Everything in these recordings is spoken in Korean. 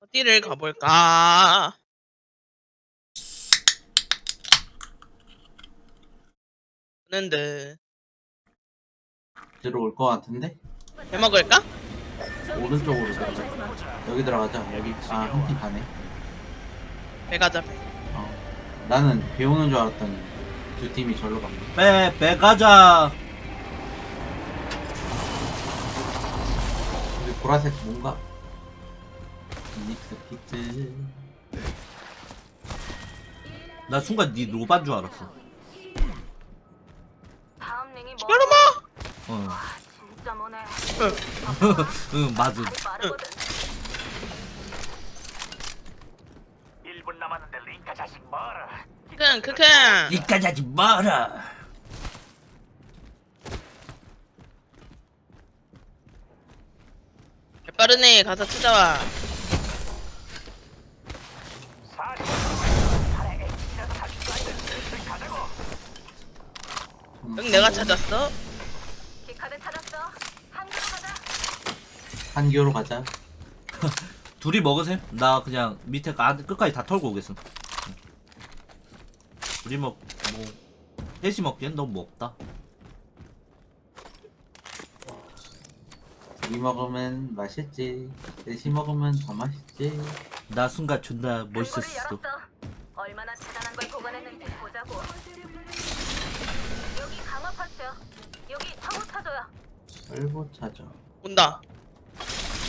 어디를 가볼까? 는데 들어올 것 같은데? 해 먹을까? 오른쪽으로 들어가. 여기 들어가자. 여기 아 한 팀 가네. 배 가자. 배. 어. 나는 배우는 줄 알았더니 두 팀이 절로 갔네. 빼, 빼 가자. 여기 보라색 뭔가? 닉스 피트. 나 순간 네 로반 줄 알았어. 다음 링이 뭐? 여러분! 어. 진짜 뭐네. 응, 맞음. 1분 남았는데 링카 자식 뭐라 크큰 크큰. 니까지 하지 마라. 빠르네 가서 찾아와. 40 팔에 H라도 다시 쏴야 가자고 응 내가 찾았어. 키카드 찾았어. 한국으로 가자. 한교로 가자. 둘이 먹으세요? 나 그냥 밑에 가, 끝까지 다 털고 오겠음. 둘이 먹, 뭐, 셋이 먹기엔 너무 없다. 둘이 먹으면 맛있지. 넷이 먹으면 더 맛있지. 나 순간 존나 멋있었어. 열었어. 얼마나 대단한 걸 보관했는지 보자고. 여기 강화 파츠야. 여기 창호 찾아야. 얼보 찾아. 온다.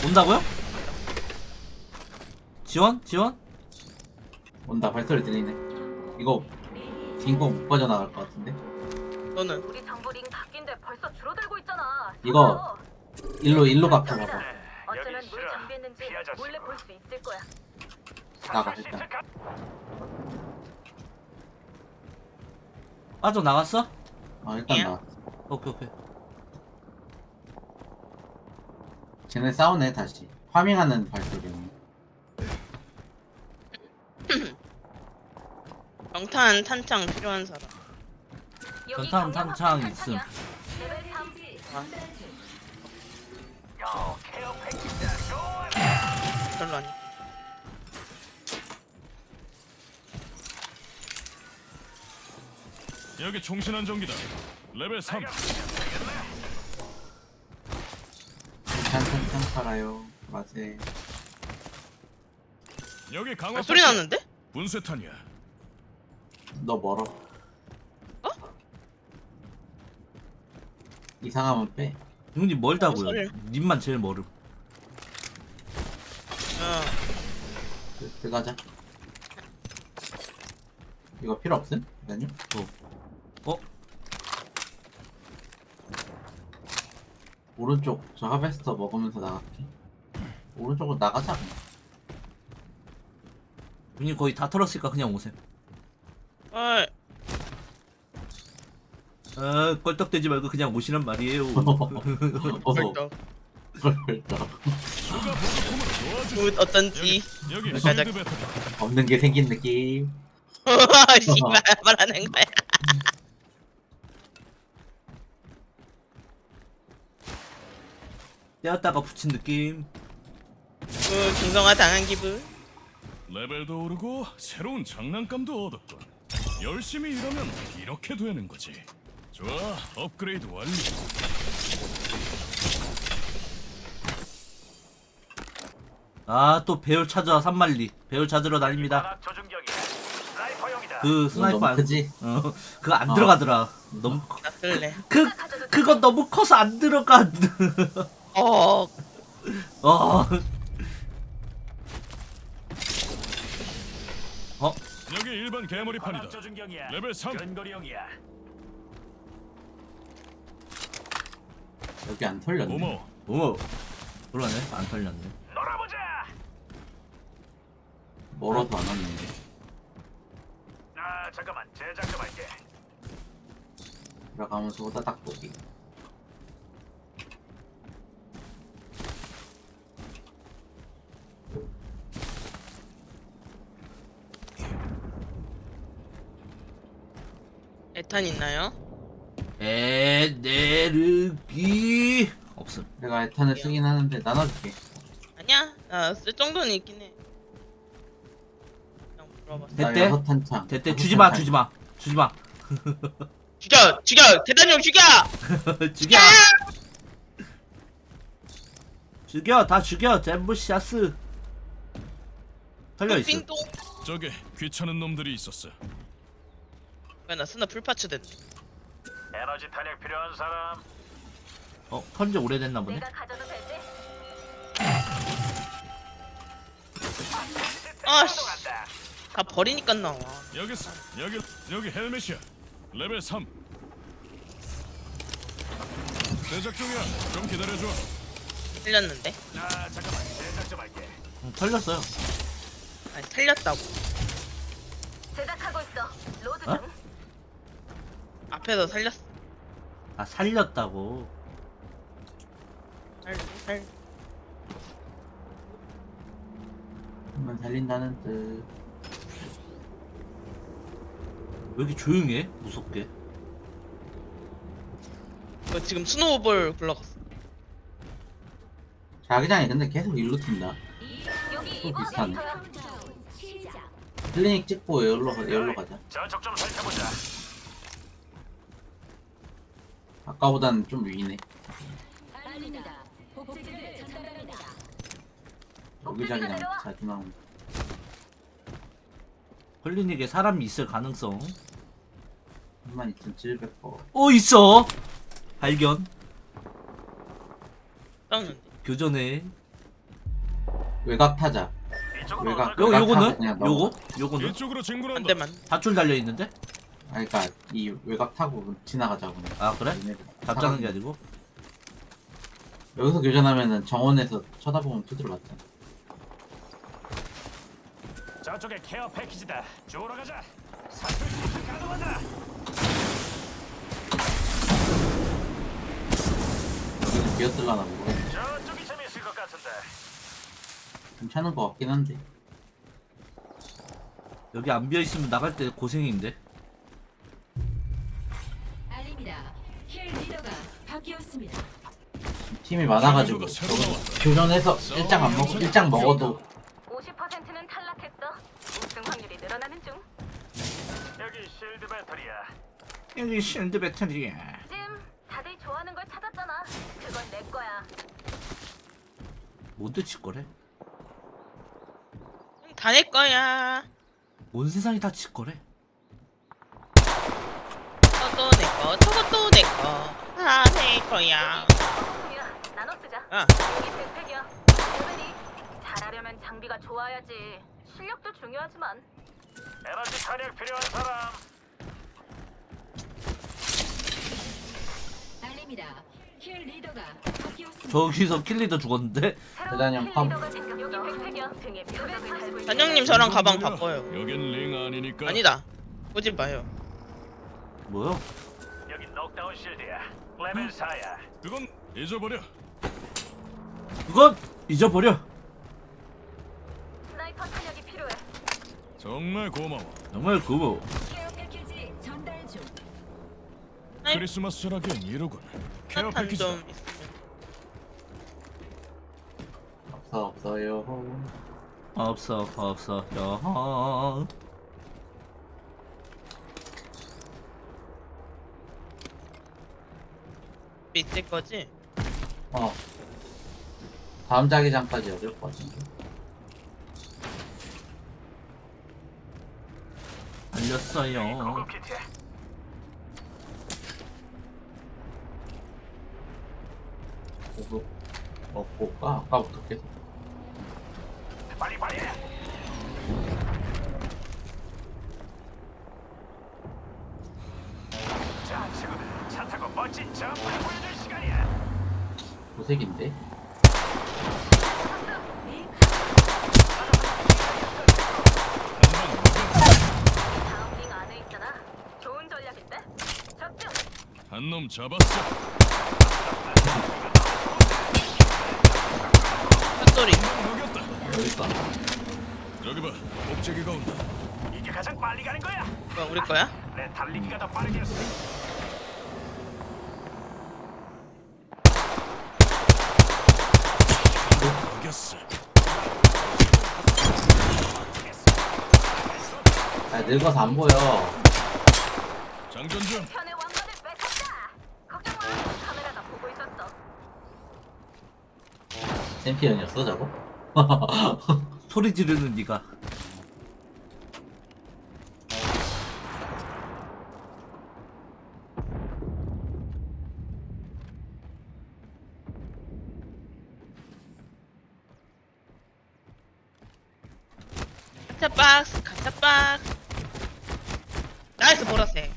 온다고요? 지원? 지원? 온다 발소리 들리네. 이거 딩고 못 빠져나갈 것 같은데? 너는 우리 정보 링 바뀐데 벌써 줄어들고 있잖아. 이거 일로 일로 각자 봐봐. 어쩌면 여기 뭘 싫어. 피하자, 몰래. 볼 수 있을 거야. 나가 일단. 빠져 나갔어? 어 일단 예? 나. 오케이 오케이. 쟤네 싸우네 다시. 파밍하는 발소리네. 경탄 탄창 필요한 사람. 경량 탄창 있음. 탄창이야. 레벨 3. 요 케어 패키지다 좋아 별로 아니. 여기 총신안정기다. 레벨 3. 찬찬찬 팔아요. 맛에. 여기 강화 아, 소리. 났는데? 분쇄탄이야. 너 멀어. 어? 이상하면 빼. 형님 멀다고요. 소리를. 님만 제일 멀음. 어. 들- 들어가자. 이거 필요 없음? 아니요? 어? 오른쪽 저 하베스터 먹으면서 나갈게. 오른쪽으로 나가자. 그냥. 형님 거의 다 털었으니까 그냥 오세요. 어. 아, 껄떡대지 말고 그냥 오시란 말이에요. 어서 벌떡. 벌떡. 굿 어떤지. 여기 가자. 실드. 없는 게 생긴 느낌. 씨발 말하는 거야. 떼었다가 붙인 느낌. 굿 중성화 당한 기분. 레벨도 오르고 새로운 장난감도 얻었군. 열심히 일하면 이렇게 되는 거지. 좋아, 업그레이드 완료. 아, 또 배율 찾아 산말리. 배율 찾으러 다닙니다. 스나이퍼용이다 그 이거 스나이퍼 너무 안, 크지? 어, 그거 안 어. 들어가더라. 너무 커. 나 쓸래. 그 그거 너무 커서 안 들어가. 어. 어. 여기 일반 개머리판이다. 조준경이야 레벨 3. 근거리용이야 여기 안 털렸네. 고마워. 오. 그러네. 안 털렸네. 놀아보자 멀어서 안 왔는데. 아 잠깐만 제작 좀 할게 들어가면서 호다닥 보기. 에탄 있나요? 에네르기 없음. 내가 에탄을 쓰긴 하는데 나눠줄게. 아니야 나 쓸 정도는 있긴 해 그냥 물어봤어 나 됐대? 여섯 탄창. 됐대 주지 마. 주지 마 주지 마 죽여 죽여 대단히 형 죽여 죽여 죽여 다 죽여 잼부샤스 털려 있어. 저게 귀찮은 놈들이 있었어. 왜나 스나 풀파츠 됐네 에너지 탄약 필요한 사람. 어 턴지 오래됐나 보네. 내가 가져도 되지? 아씨. 다 버리니까 나와 여기 있어. 여기 여기 헬멧이야. 레벨 3. 제작 중이야. 좀 기다려줘. 틀렸는데 아 잠깐만 제작 좀 할게. 응, 털렸어요. 아니 살렸다고 제작하고 있어. 로드 어? 중. 앞에서 살렸어 아 살렸다고. 살, 살. 한번 살린다는 뜻. 왜 이렇게 조용해? 무섭게. 너 지금 스노우볼 굴러갔어 자기장이 근데 계속 일로 튄다. 또 비슷하네. 클리닉 찍고 여기로, 가- 여기로 가자. 저쪽 좀 아까보다는 좀 위네. 여기 자주 나오는. 헐리닉에 사람이 있을 가능성. 32,700번. 어 있어. 발견. 싸우는데 교전에. 외곽 타자. 외곽. 요나 요거는 그냥. 요거 요거는 이쪽으로 한 진군한다. 대만 밧줄 달려 있는데? 아, 그니까 이 외곽 타고 지나가자고. 아 그래? 얘네들 잡자는 게. 아니고. 여기서 교전하면은 정원에서 쳐다보면 두드려 맞잖아. 저쪽에 케어 패키지다. 주우러 가자. 사출 키트 가져간다. 여기는 비었을라나 모르겠 저쪽이 재밌을 것 같은데. 괜찮은 것 같긴 한데. 여기 안 비어 있으면 나갈 때 고생인데. 바뀌었습니다. 팀이 많아가지고. 교전해서 일장 안 먹고 일장 먹어도 50%는 탈락했어. 우승 확률이 늘어나는 중. 여기 실드 배터리야. 여기 실드 배터리야. 찜, 다들 좋아하는 걸 찾았잖아. 그건 내 거야. 뭔데 치거래? 다 내 거야 온 세상이 다 치거래? 저것도 내 거 저것도 내 거 거야 나눠 쓰자. 아. 여기 백팩이야. 레벨이 잘하려면 장비가 좋아야지. 실력도 중요하지만 에너지 탄약 필요한 사람. 알립니다. 킬 리더가 바뀌었습니다. 저기서 킬리더 죽었는데? 새로운 대단히 킬 팜. 리더가 생겼어. 여기 백팩이야. 등에 표적을 달고 있는 단영님 저랑 가방 바꿔요 여긴 링 아니니까. 아니다 보지 마요 뭐요? 녹다운 실드야. 레벨 4야. 그건 잊어버려. 그건 잊어버려. 스나이퍼 탄약이 필요해. 정말 고마워. 정말 고마워. 케어 패키지 전달 중. 아이, 크리스마스라기엔 이로군. 케어 패키지. 좀 없어 없어요. 없어 없어 요. 있을 거지? 어. 다음 자기장까지 것 같은데. 알렸어요. 고급 먹고 가 아까부터 계속. 빨리 빨리. 도색인데. 다음 링 안에 있잖아. 좋은 전략인데. 적중. 한 놈 잡았어. 핫소리 먹였다. 여기 있다. 저기 봐. 목재기가 온다. 이게 가장 빨리 가는 거야. 뭐야 우리 거야? 내 달리기가 더 빠르겠어. 이겼어. 아 늙어서 안 보여 장전 중. 편의 왕관을 뺏었다. 걱정 마. 카메라가 보고 있었어. 챔피언이었어 저거? 소리 지르는 네가 가차 박스 가차 박스 나이스 보라색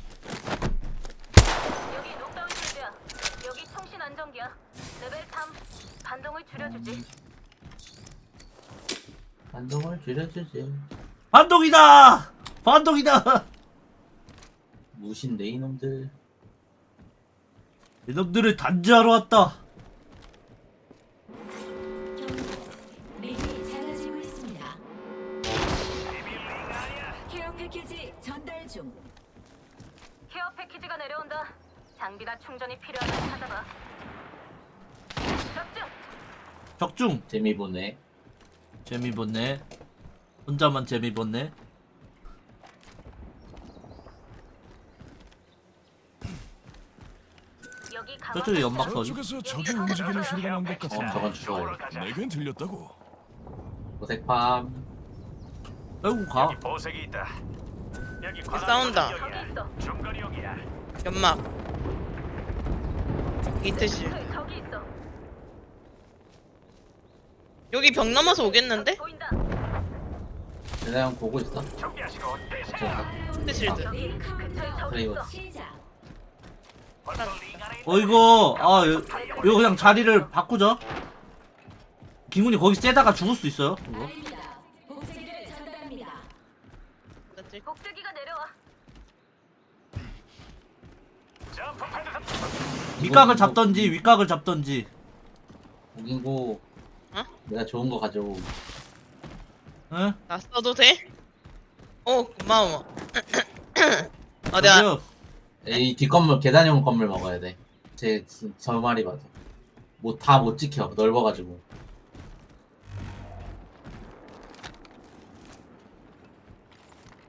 여기 녹다운 실드야. 여기 통신 안정기야. 레벨 3. 반동을 줄여주지. 반동을 줄여주지 반동이다 반동이다 무신데 이놈들 이놈들을 단죄하러 왔다 링이 작아지고 있습니다. 케어 패키지 전달 중. 케어 패키지가 내려온다. 장비가 충전이 필요하면 찾아봐. 적중. 재미 보네 재미 본네 혼자만 재미 여기 저쪽에 연막 저쪽에서 적이 움직이는 소리가 난 것 어 같은데. 저건 죽어요 내겐 들렸다고. 고색팜 아이고 가 여기 보색이 있다. 여기 관할 싸운다. 여기야. 저기 있어. 중거리 여기야. 연막 저기, 저기 있어. 여기 벽 넘어서 오겠는데? 형 보고 있어? 링 안에 어 이거 아 요, 이거 그냥 자리를 바꾸죠 김군이 거기 째다가 죽을 수 있어요 이거 알립니다. 복제기를 전달합니다. 복제기가 내려와. 점프 패드 윗각을 잡던지 윗각을 잡던지 무긴고 어? 내가 좋은 거 가져오 응? 나 써도 돼? 어 고마워 어 내가 저기요. 이 뒷건물 계단형 건물 먹어야 돼 제 저 말이 맞아 뭐 다 못 지켜 넓어가지고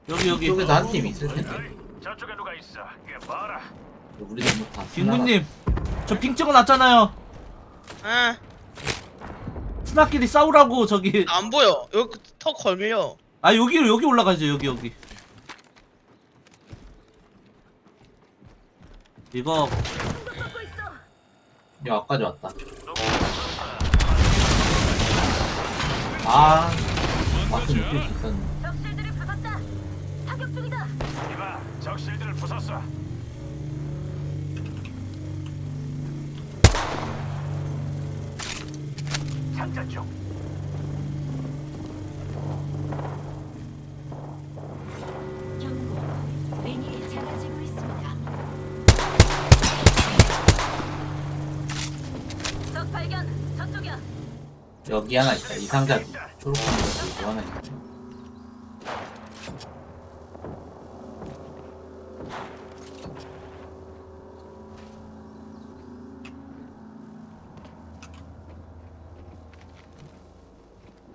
여기 여기 이쪽에도 한 팀 있을 텐데 저쪽에 누가 있어? 이게 봐라. 우리 너무 다 김군님 저 핑 찍어놨잖아요 아, 스나끼리 싸우라고 저기. 안 보여. 여기 턱 걸려 아 여기 여기 올라가죠 여기 여기. 이거. 야 아까지 왔다. 아 마크 느낄 수 있었는데 적실들이 부쉈다. 사격 중이다. 이봐, 적 실드를 부쉈어. 장전 중. 경고. 링이 작아지고 있습니다. 적 발견. 저쪽이야. 여기 하나 있다 이 상자 초록색 거 하나 있다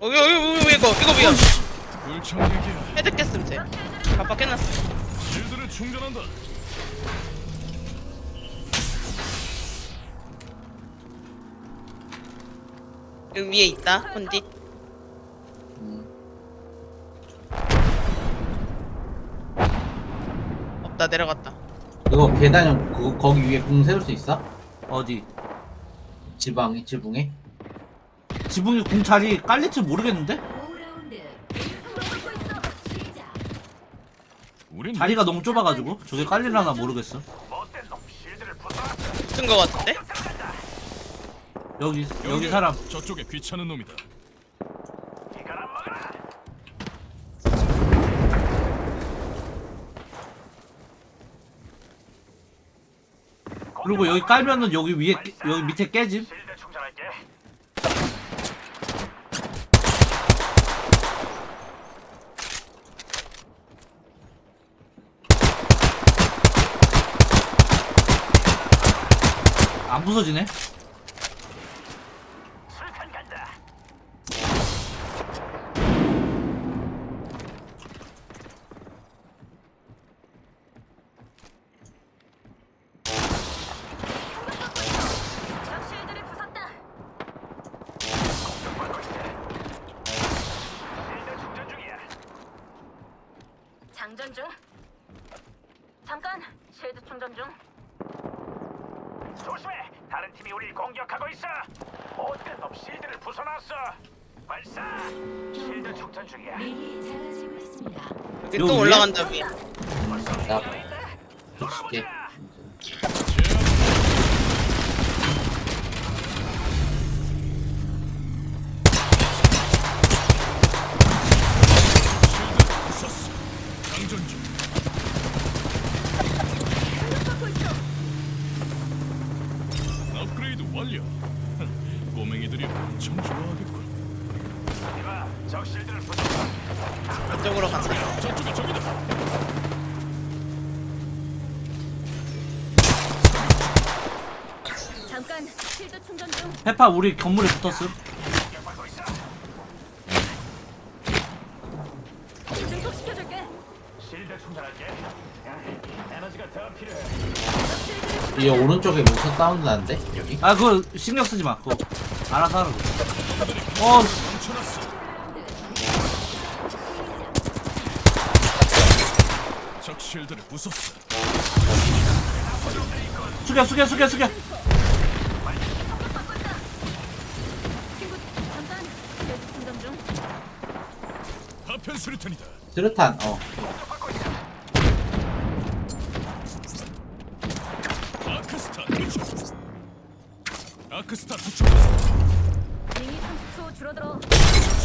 여기 여기 여기 이거 이거 미안 불청객이야. 헤드 깼음 쟤 깜빡했났어 실드를 충전한다. 여기 위에 있다 혼디 음. 없다 내려갔다 이거 계단형 그, 거기 위에 궁 세울 수 있어? 어디 지방에 지붕에? 지붕에 궁차리 깔릴지 모르겠는데 5라운드. 시작. 우린 자리가 너무 좁아가지고 저게 깔릴라나 모르겠어 못된 놈 실드를 부숴. 붙은 거 같은데? 여기 여기 사람 저쪽에 귀찮은 놈이다. 그리고 여기 깔면은 여기 위에 깨- 여기 밑에 깨짐 실드 충전할게. 안 부서지네 술탄 간다. 충전 중. 잠깐 실드 충전 중. 조심해. 다른 팀이 우리를 공격하고 있어. 못된 놈 실드를 부숴놨어. 발사. 실드 충전 중이야. 링이 작아지고 있습니다. 여기 여기 또? 올라간다 위에. 나 붙일게. 잠깐 실드 충전 중. 페파 우리 건물에 붙었음. 증폭시켜줄게. 실드 충전할게. 야, 에너지가 더 필요해. 이 오른쪽에 모터 다운 나는데 여기? 아 그거 신경 쓰지 마. 그거 알아서 하라고. 어. 적 실드를 부쉈어. 숙여 숙여 숙여 숙여. 수류탄이다. 수류탄 어 아크스타 투척. 아크스타 투척. 링이 30초 줄어들어.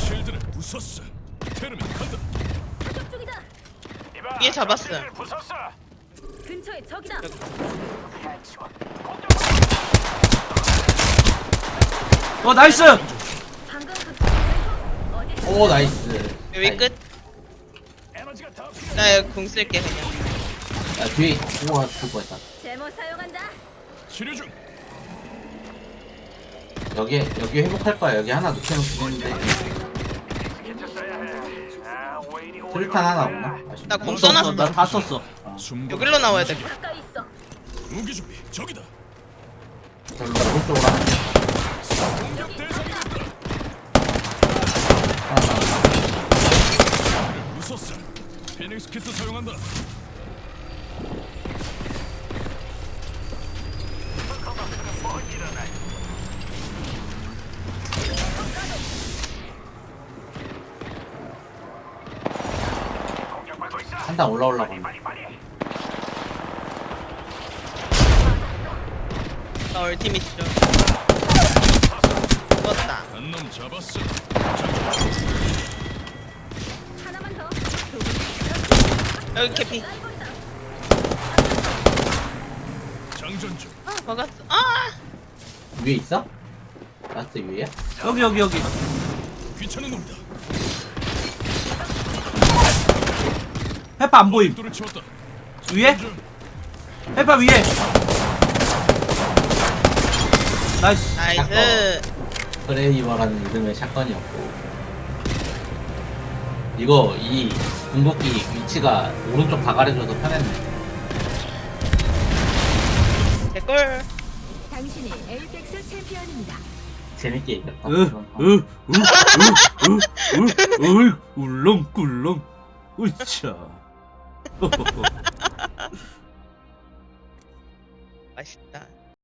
실드를 부쉈어. 테르민 간다. 사격 중이다. 이봐, 위에 잡았어. 적 실드를 부쉈어. 근처에 적이다. 어 나이스. 방금 그 어디? 오 나이스 여기 끝. 에너지가 더 필요해. 나 여기 궁 쓸게 그냥. 야 뒤에 우와 죽을 뻔했다 제모 사용한다. 치료 중. 여기 여기 회복할 거야 여기 하나. 아, 웨인이 오래 수류탄 하나. 없나? 아쉽네. 나공 없어 없어 써놨어. 나다 썼어. 숨. 여기로 나와야 돼. 가까이 있어. 무기 준비. 적이다. 저기 오른쪽으로 하나 공격 대상이 됐다. 하나 부쉈어. 피닉스 키트 사용한다. 한 단 올라오려고 빨리 하네 빨리. 나 얼티밋 좀. 죽었다. 한놈 잡았어. 하나 여기 캐피. 장전 중. 먹었어. 아! 위에 있어? 라스트 위에야? 여기 여기 여기. 귀찮은 놈이다. 페파 안 보임. 돌을 치웠다. 위에? 중. 페파 위에. 나이스. 나이스. 프레이버라는 이름의 샷건이었고 이거 이 궁극기 위치가 오른쪽 다 가려줘서 편했네 개꿀. 당신이 에이펙스 챔피언입니다. 재밌게 이겼다 으으으으으으 울렁꿀렁. 으차. 맛있다.